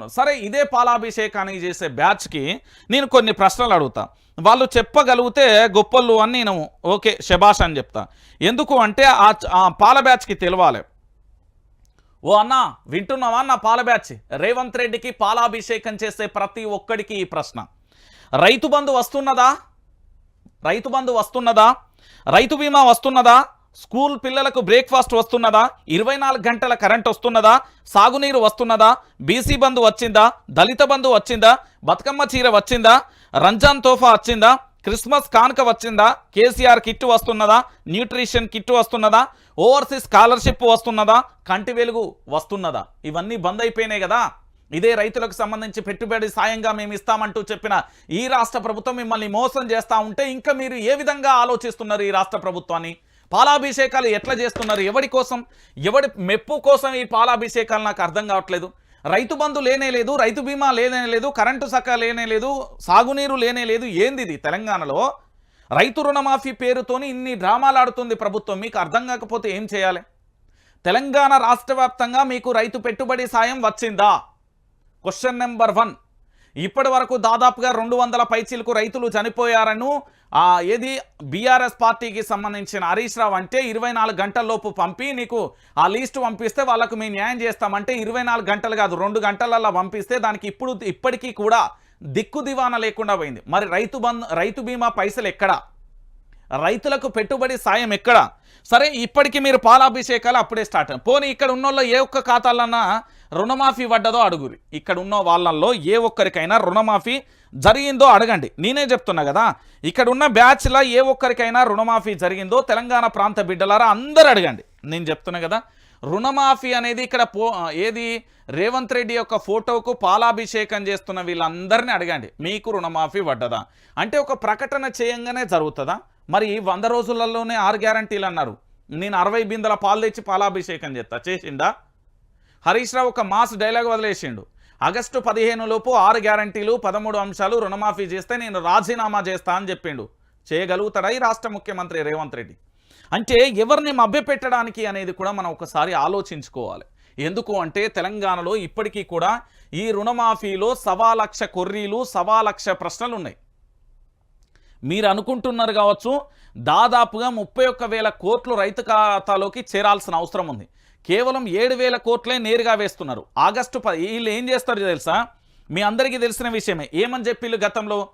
ఉన్నారు సరే ఇదే పాలాభిషేకానికి చేసే బ్యాచ్కి నేను కొన్ని ప్రశ్నలు అడుగుతా. వాళ్ళు చెప్పగలిగితే గొప్పలు అని నేను ఓకే శబాష్ అని చెప్తా. ఎందుకు అంటే ఆ ఆ పాల బ్యాచ్కి తెలవాలి. ఓ అన్న వింటున్నావా నా పాల బ్యాచ్? రేవంత్ రెడ్డికి పాలాభిషేకం చేసే ప్రతి ఒక్కడికి ఈ ప్రశ్న. రైతు బంధు వస్తున్నదా? రైతు బంధు వస్తున్నదా? రైతు బీమా వస్తున్నదా? స్కూల్ పిల్లలకు బ్రేక్ఫాస్ట్ వస్తున్నదా? ఇరవై నాలుగు గంటల కరెంట్ వస్తున్నదా? సాగునీరు వస్తున్నదా? బీసీ బంధు వచ్చిందా? దళిత బంధు వచ్చిందా? బతుకమ్మ చీర వచ్చిందా? రంజాన్ తోఫా వచ్చిందా? క్రిస్మస్ కానుక వచ్చిందా? కేసీఆర్ కిట్ వస్తున్నదా? న్యూట్రిషన్ కిట్ వస్తున్నదా? ఓవర్సీస్ స్కాలర్షిప్ వస్తున్నదా? కంటి వెలుగు వస్తున్నదా? ఇవన్నీ బంద్ అయిపోయినాయి కదా. ఇదే రైతులకు సంబంధించి పెట్టుబడి సాయంగా మేము ఇస్తామంటూ చెప్పిన ఈ రాష్ట్ర ప్రభుత్వం మిమ్మల్ని మోసం చేస్తూ ఉంటే ఇంకా మీరు ఏ విధంగా ఆలోచిస్తున్నారు ఈ రాష్ట్ర ప్రభుత్వాన్ని? పాలాభిషేకాలు ఎట్లా చేస్తున్నారు? ఎవడి కోసం? ఎవడి మెప్పు కోసం ఈ పాలాభిషేకాలు నాకు అర్థం కావట్లేదు. రైతు బంధు లేనే లేదు రైతు బీమా లేనే లేదు కరెంటు సక్క లేనే లేదు సాగునీరు లేనే లేదు. ఏంది ఇది తెలంగాణలో? రైతు రుణమాఫీ పేరుతోని ఇన్ని డ్రామాలు ఆడుతుంది ప్రభుత్వం. మీకు అర్థం కాకపోతే ఏం చేయాలి? తెలంగాణ రాష్ట్ర వ్యాప్తంగా మీకు రైతు పెట్టుబడి సాయం వచ్చిందా? క్వశ్చన్ నెంబర్ వన్ ఇప్పటి వరకు దాదాపుగా రెండు వందల పైచీలకు రైతులు చనిపోయారను. ఆ, ఏది బీఆర్ఎస్ పార్టీకి సంబంధించిన హరీష్ రావు అంటే ఇరవై నాలుగు గంటల్లోపు పంపి నీకు ఆ లిస్టు పంపిస్తే వాళ్ళకు మేము న్యాయం చేస్తామంటే ఇరవై నాలుగు గంటలు కాదు రెండు గంటలల్లో పంపిస్తే దానికి ఇప్పుడు ఇప్పటికీ కూడా దిక్కు దివాన లేకుండా పోయింది. మరి రైతు బంధు రైతు బీమా పైసలు ఎక్కడా? రైతులకు పెట్టుబడి సాయం ఎక్కడ? సరే ఇప్పటికీ మీరు పాలాభిషేకాలు అప్పుడే స్టార్ట్. పోనీ ఇక్కడ ఉన్నోళ్ళ ఏ ఒక్క ఖాతాలన్నా రుణమాఫీ పడ్డదో అడుగురి. ఇక్కడ ఉన్న వాళ్ళల్లో ఏ ఒక్కరికైనా రుణమాఫీ జరిగిందో అడగండి. నేనే చెప్తున్నా కదా ఇక్కడ ఉన్న బ్యాచ్లో ఏ ఒక్కరికైనా రుణమాఫీ జరిగిందో తెలంగాణ ప్రాంత బిడ్డలారా అందరు అడగండి. నేను చెప్తున్నా కదా రుణమాఫీ అనేది ఇక్కడ పో ఏది రేవంత్ రెడ్డి యొక్క ఫోటోకు పాలాభిషేకం చేస్తున్న వీళ్ళందరినీ అడగండి. మీకు రుణమాఫీ పడ్డదా? అంటే ఒక ప్రకటన చేయంగానే జరుగుతుందా? మరి వంద రోజులలోనే ఆరు గ్యారంటీలు అన్నారు. నేను అరవై బిందెల పాలు తెచ్చి పాలాభిషేకం చేస్తా. చేసిండా? హరీష్ రావు ఒక మాస్ డైలాగ్ వదిలేసిండు. ఆగస్టు పదిహేను లోపు ఆరు గ్యారంటీలు పదమూడు అంశాలు రుణమాఫీ చేస్తే నేను రాజీనామా చేస్తా అని చెప్పిండు. చేయగలుగుతాడా ఈ రాష్ట్ర ముఖ్యమంత్రి రేవంత్ రెడ్డి? అంటే ఎవరిని మభ్యపెట్టడానికి అనేది కూడా మనం ఒకసారి ఆలోచించుకోవాలి. ఎందుకు అంటే తెలంగాణలో ఇప్పటికీ కూడా ఈ రుణమాఫీలో సవా లక్ష కొర్రీలు సవా లక్ష ప్రశ్నలు ఉన్నాయి. మీరు అనుకుంటున్నారు కావచ్చు దాదాపుగా ముప్పై ఒక్క వేల కోట్లు రైతు ఖాతాలోకి చేరాల్సిన అవసరం ఉంది. కేవలం ఏడు వేల కోట్లే నేరుగా వేస్తున్నారు. ఆగస్టు పది వీళ్ళు ఏం చేస్తారు తెలుసా? మీ అందరికీ తెలిసిన విషయమే. ఏమని చెప్పిళ్ళు గతంలో?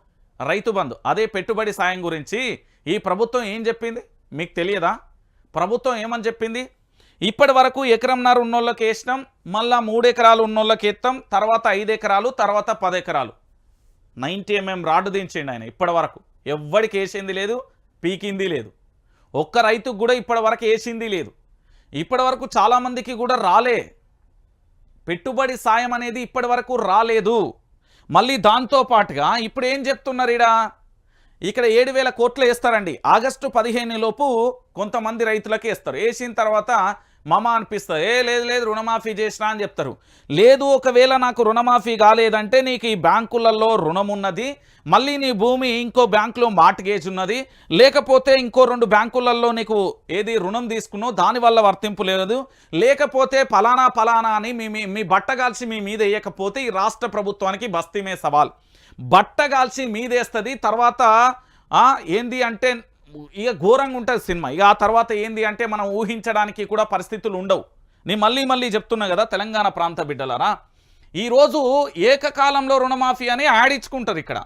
రైతు బంధు. అదే పెట్టుబడి సాయం గురించి ఈ ప్రభుత్వం ఏం చెప్పింది? మీకు తెలియదా? ప్రభుత్వం ఏమని చెప్పింది? ఇప్పటి వరకు ఎకరంన్నర ఉన్నోళ్ళకి వేసినాం మళ్ళా మూడు ఎకరాలు ఉన్నోళ్ళకి ఎత్తాం తర్వాత ఐదు ఎకరాలు తర్వాత పది ఎకరాలు. నైంటీ ఎంఎం రాడ్ దించిండు ఆయన ఇప్పటి వరకు. ఎవ్వడికి వేసింది లేదు పీకింది లేదు. ఒక్క రైతుకు కూడా ఇప్పటి వరకు వేసింది లేదు. ఇప్పటి వరకు చాలామందికి కూడా రాలే. పెట్టుబడి సాయం అనేది ఇప్పటి వరకు రాలేదు. మళ్ళీ దాంతో పాటుగా ఇప్పుడు ఏం చెప్తున్నారు ఈడ? ఇక్కడ ఏడు వేల కోట్లు వేస్తారండి. ఆగస్టు పదిహేను లోపు కొంతమంది రైతులకి వేస్తారు. వేసిన తర్వాత మమ అనిపిస్తుంది. ఏ లేదు లేదు రుణమాఫీ చేసినా అని చెప్తారు. లేదు ఒకవేళ నాకు రుణమాఫీ కాలేదంటే నీకు ఈ బ్యాంకులలో రుణం ఉన్నది మళ్ళీ నీ భూమి ఇంకో బ్యాంకులో మార్ట్గేజ్ ఉన్నది లేకపోతే ఇంకో రెండు బ్యాంకులలో నీకు ఏది రుణం తీసుకున్నావు దానివల్ల వర్తింపు లేదు లేకపోతే ఫలానా ఫలానా అని మీ మీ- బట్ట బట్టగాల్చి మీ మీద వేయకపోతే ఈ రాష్ట్ర ప్రభుత్వానికి బస్తీమే సవాల్. బట్టగాల్చి మీదేస్తుంది తర్వాత ఏంది అంటే ఇక ఘోరంగా ఉంటుంది సినిమా. ఇక ఆ తర్వాత ఏంది అంటే మనం ఊహించడానికి కూడా పరిస్థితులు ఉండవు. నేను మళ్ళీ మళ్ళీ చెప్తున్నా కదా తెలంగాణ ప్రాంత బిడ్డలరా. ఈరోజు ఏకకాలంలో రుణమాఫీ అని ఆడించుకుంటారు ఇక్కడ.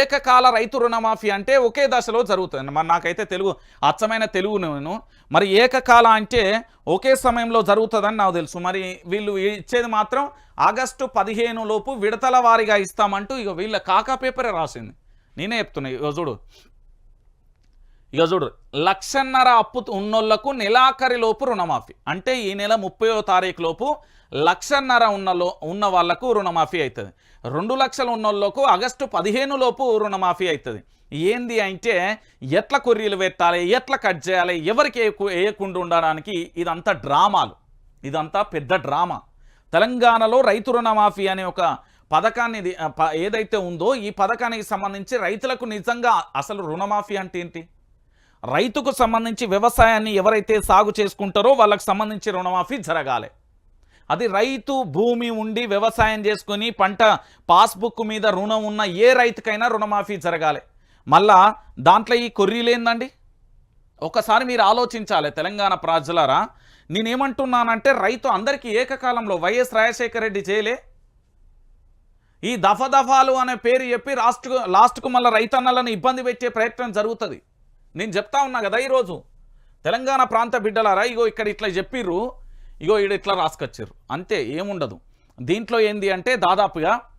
ఏకకాల రైతు రుణమాఫీ అంటే ఒకే దశలో జరుగుతుంది. మరి నాకైతే తెలుగు అచ్చమైన తెలుగు నేను. మరి ఏకకాల అంటే ఒకే సమయంలో జరుగుతుందని నాకు తెలుసు. మరి వీళ్ళు ఇచ్చేది మాత్రం ఆగస్టు పదిహేను లోపు విడతల వారీగా ఇస్తామంటూ ఇక వీళ్ళ కాకా పేపరే రాసింది. నేనే చెప్తున్నా ఇక చూడు. ఇక చూడు లక్షన్నర అప్పు ఉన్నోళ్ళకు నెలాఖరి లోపు రుణమాఫీ. అంటే ఈ నెల ముప్పయో తారీఖు లోపు లక్షన్నర ఉన్నలో ఉన్న వాళ్ళకు రుణమాఫీ అవుతుంది రెండు లక్షలు ఉన్నోళ్ళకు ఆగస్టు పదిహేను లోపు రుణమాఫీ అవుతుంది ఏంది అంటే ఎట్ల కొర్రీలు పెట్టాలి ఎట్ల కట్ చేయాలి ఎవరికి వేయకుండా ఉండడానికి ఇదంతా డ్రామాలు. ఇదంతా పెద్ద డ్రామా. తెలంగాణలో రైతు రుణమాఫీ అనే ఒక పథకాన్ని ఏదైతే ఉందో ఈ పథకానికి సంబంధించి రైతులకు నిజంగా అసలు రుణమాఫీ అంటే ఏంటి? రైతుకు సంబంధించి వ్యవసాయాన్ని ఎవరైతే సాగు చేసుకుంటారో వాళ్ళకు సంబంధించి రుణమాఫీ జరగాలి. అది రైతు భూమి ఉండి వ్యవసాయం చేసుకుని పంట పాస్బుక్ మీద రుణం ఉన్న ఏ రైతుకైనా రుణమాఫీ జరగాలి. మళ్ళా దాంట్లో ఈ కొర్రీలేందండి ఒకసారి మీరు ఆలోచించాలి తెలంగాణ ప్రజలరా. నేనేమంటున్నానంటే రైతు అందరికీ ఏకకాలంలో వైఎస్ రాజశేఖర రెడ్డి చేయలే ఈ దఫదఫాలు అనే పేరు చెప్పి లాస్ట్కు లాస్ట్కు మళ్ళీ రైతన్నలను ఇబ్బంది పెట్టే ప్రయత్నం జరుగుతుంది. నేను చెప్తా ఉన్నా కదా ఈరోజు. తెలంగాణ ప్రాంత బిడ్డలారా ఇగో ఇక్కడ ఇట్లా చెప్పిర్రు ఇగో ఈడ ఇట్లా రాసుకొచ్చారు అంతే ఏముండదు. దీంట్లో ఏంది అంటే దాదాపుగా